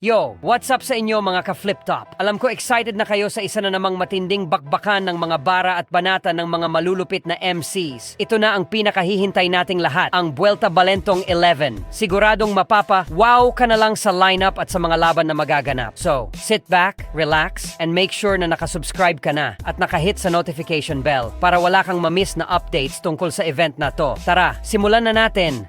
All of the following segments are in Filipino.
Yo, what's up sa inyo mga ka-flip top? Alam ko excited na kayo sa isa na namang matinding bakbakan ng mga bara at banata ng mga malulupit na MCs. Ito na ang pinakahihintay nating lahat, ang Buelta Balentong 11. Siguradong mapapa, wow ka na lang sa lineup at sa mga laban na magaganap. So, sit back, relax, and make sure na nakasubscribe ka na at nakahit sa notification bell para wala kang mamiss na updates tungkol sa event na to. Tara, simulan na natin!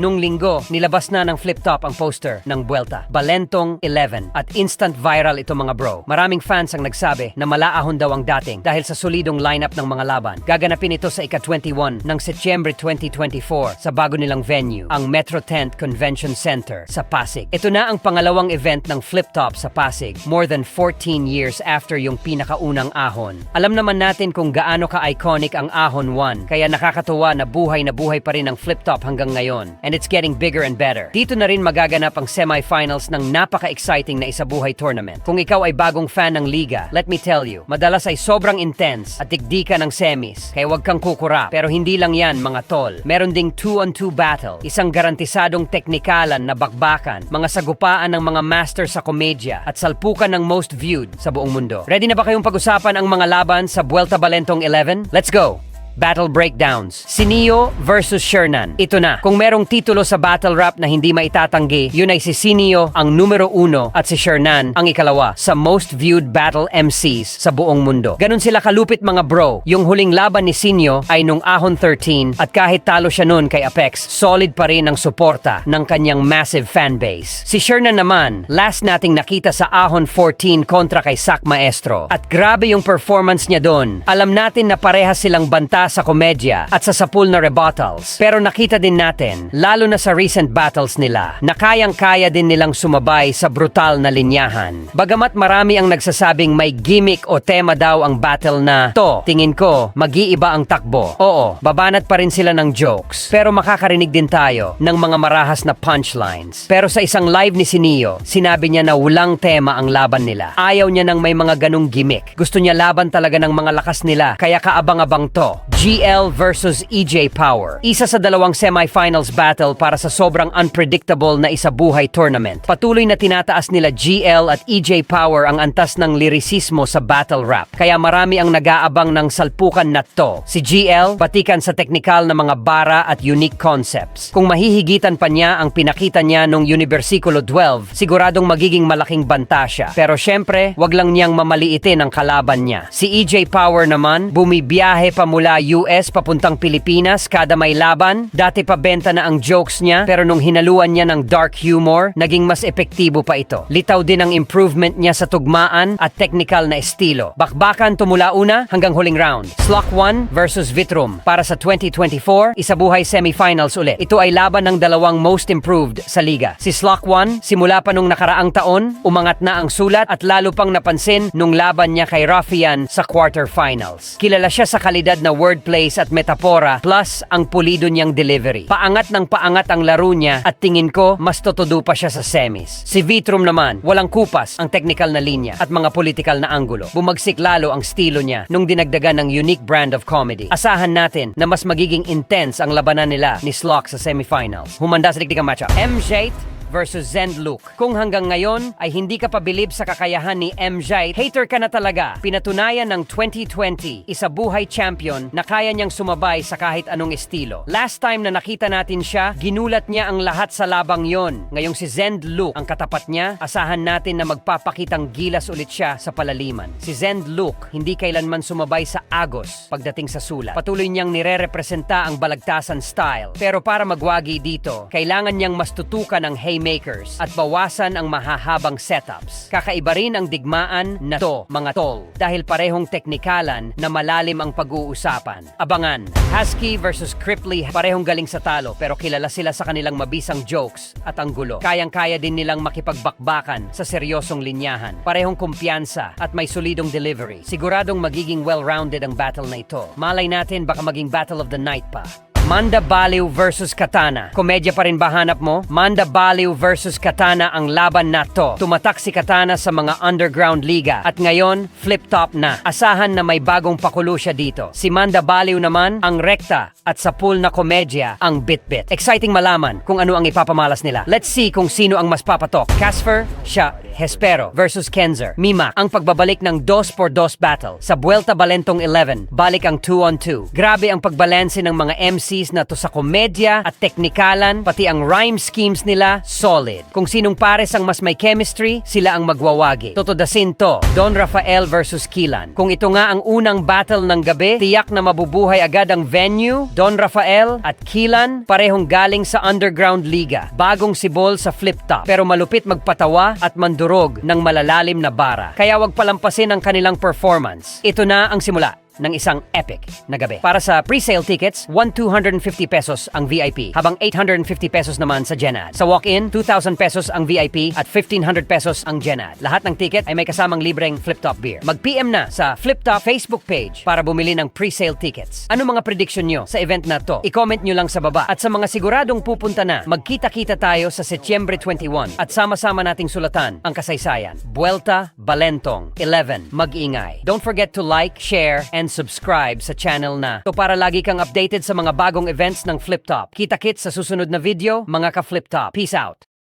Nung linggo, nilabas na ng Flip Top ang poster ng Buelta, Balentong 11, at instant viral ito mga bro. Maraming fans ang nagsabi na malaahon daw ang dating dahil sa solidong lineup ng mga laban. Gaganapin ito sa ika-21 ng Setyembre 2024 sa bago nilang venue, ang Metro Tent Convention Center sa Pasig. Ito na ang pangalawang event ng Flip Top sa Pasig, more than 14 years after yung pinakaunang ahon. Alam naman natin kung gaano ka-iconic ang Ahon 1, kaya nakakatuwa na buhay na buhay pa rin ang Flip Top hanggang ngayon it's getting bigger and better. Dito na rin magaganap ang semifinals ng napaka-exciting na isabuhay tournament. Kung ikaw ay bagong fan ng liga, let me tell you, madalas ay sobrang intense at digdika ng semis, kaya huwag kang kukura. Pero hindi lang yan, mga tol. Meron ding 2-on-2 battle, isang garantisadong teknikalan na bakbakan, mga sagupaan ng mga master sa komedya at salpukan ng most viewed sa buong mundo. Ready na ba kayong pag-usapan ang mga laban sa Vuelta Balentong 11? Let's go! Battle Breakdowns. Sinio versus Shernan. Ito na. Kung merong titulo sa battle rap na hindi maitatanggi, yun ay si Sinio ang numero uno at si Shernan ang ikalawa sa most viewed battle MCs sa buong mundo. Ganon sila kalupit mga bro. Yung huling laban ni Sinio ay nung Ahon 13 at kahit talo siya nun kay Apex, solid pa rin ang suporta ng kanyang massive fanbase. Si Shernan naman, last nating nakita sa Ahon 14 kontra kay Sak Maestro. At grabe yung performance niya doon. Alam natin na parehas silang banta sa komedya at sa sapul na rebuttals. Pero nakita din natin, lalo na sa recent battles nila, na kayang-kaya din nilang sumabay sa brutal na linyahan. Bagamat marami ang nagsasabing may gimmick o tema daw ang battle na to, tingin ko, mag-iiba ang takbo. Oo, babanat pa rin sila ng jokes. Pero makakarinig din tayo ng mga marahas na punchlines. Pero sa isang live ni Sinio, sinabi niya na walang tema ang laban nila. Ayaw niya ng may mga ganong gimmick. Gusto niya laban talaga ng mga lakas nila, kaya kaabang-abang to. GL versus EJ Power. Isa sa dalawang semifinals battle para sa sobrang unpredictable na isabuhay tournament. Patuloy na tinataas nila GL at EJ Power ang antas ng lirisismo sa battle rap. Kaya marami ang nag-aabang ng salpukan na to. Si GL, batikan sa teknikal na mga bara at unique concepts. Kung mahihigitan pa niya ang pinakita niya nung Universikulo 12, siguradong magiging malaking banta siya. Pero syempre, wag lang niyang mamaliitin ang kalaban niya. Si EJ Power naman, bumibiyahe pa mula US papuntang Pilipinas kada may laban. Dati pa benta na ang jokes niya pero nung hinaluan niya ng dark humor, naging mas epektibo pa ito. Litaw din ang improvement niya sa tugmaan at technical na estilo. Bakbakan tumula una hanggang huling round. Slock 1 versus Vitrum. Para sa 2024, isabuhay semifinals ulit. Ito ay laban ng dalawang most improved sa liga. Si Slock 1, simula pa nung nakaraang taon, umangat na ang sulat at lalo pang napansin nung laban niya kay Raffian sa quarterfinals. Kilala siya sa kalidad na wordplays at metapora plus ang pulido niyang delivery. Paangat ng paangat ang laro niya at tingin ko mas totodo pa siya sa semis. Si Vitrum naman, walang kupas ang technical na linya at mga political na anggulo. Bumagsik lalo ang stilo niya nung dinagdagan ng unique brand of comedy. Asahan natin na mas magiging intense ang labanan nila ni Slock sa semifinals. Humanda sa dikdikang matchup. MJ versus Zend Luke. Kung hanggang ngayon ay hindi ka pabilib sa kakayahan ni MJ, hater ka na talaga. Pinatunayan ng 2020, isa buhay champion na kaya niyang sumabay sa kahit anong estilo. Last time na nakita natin siya, ginulat niya ang lahat sa labang yon. Ngayong si Zend Luke, ang katapat niya, asahan natin na magpapakitang gilas ulit siya sa palaliman. Si Zend Luke, hindi kailanman sumabay sa agos pagdating sa sulat. Patuloy niyang nire-representa ang balagtasan style. Pero para magwagi dito, kailangan niyang mas tutukan ang haymakers at bawasan ang mahahabang setups. Kakaiba rin ang digmaan na to, mga tol, dahil parehong teknikalan na malalim ang pag-uusapan. Abangan, Husky versus Cripply, parehong galing sa talo pero kilala sila sa kanilang mabisang jokes at ang gulo. Kayang-kaya din nilang makipagbakbakan sa seryosong linyahan. Parehong kumpiyansa at may solidong delivery. Siguradong magiging well-rounded ang battle na ito. Malay natin baka maging battle of the night pa. Manda Baliw versus Katana. Komedya pa rin ba hanap mo? Manda Baliw versus Katana ang laban na to. Tumatak si Katana sa mga underground liga at ngayon flip top na. Asahan na may bagong pakulo siya dito. Si Manda Baliw naman ang rekta at sa pool na komedya ang bit-bit. Exciting malaman kung ano ang ipapamalas nila. Let's see kung sino ang mas papatok. Casper, siya, Hespero versus Kenzer. Mima, ang pagbabalik ng 2 por 2 battle. Sa Buelta Balentong 11, balik ang 2 on 2. Grabe ang pagbalanse ng mga MCs na to sa komedya at teknikalan, pati ang rhyme schemes nila, solid. Kung sinong pares ang mas may chemistry, sila ang magwawagi. Totodasin to, Don Rafael versus Kilan. Kung ito nga ang unang battle ng gabi, tiyak na mabubuhay agad ang venue. Don Rafael at Kilan, parehong galing sa underground liga. Bagong sibol sa flip top, pero malupit magpatawa at mandurog ng malalalim na bara. Kaya wag palampasin ang kanilang performance. Ito na ang simula ng isang epic na gabi. Para sa pre-sale tickets, 1,250 pesos ang VIP, habang 850 pesos naman sa Genad. Sa walk-in, 2,000 pesos ang VIP at 1,500 pesos ang Genad. Lahat ng ticket ay may kasamang libreng flip-top beer. Mag-PM na sa flip-top Facebook page para bumili ng pre-sale tickets. Ano mga prediction nyo sa event na to? I-comment nyo lang sa baba. At sa mga siguradong pupunta na, magkita-kita tayo sa Setyembre 21 at sama-sama nating sulatan ang kasaysayan. Buelta Balentong 11. Mag-ingay. Don't forget to like, share, and subscribe sa channel na to para lagi kang updated sa mga bagong events ng Flip Top. Kita-kits sa susunod na video, mga ka-Flip Top. Peace out!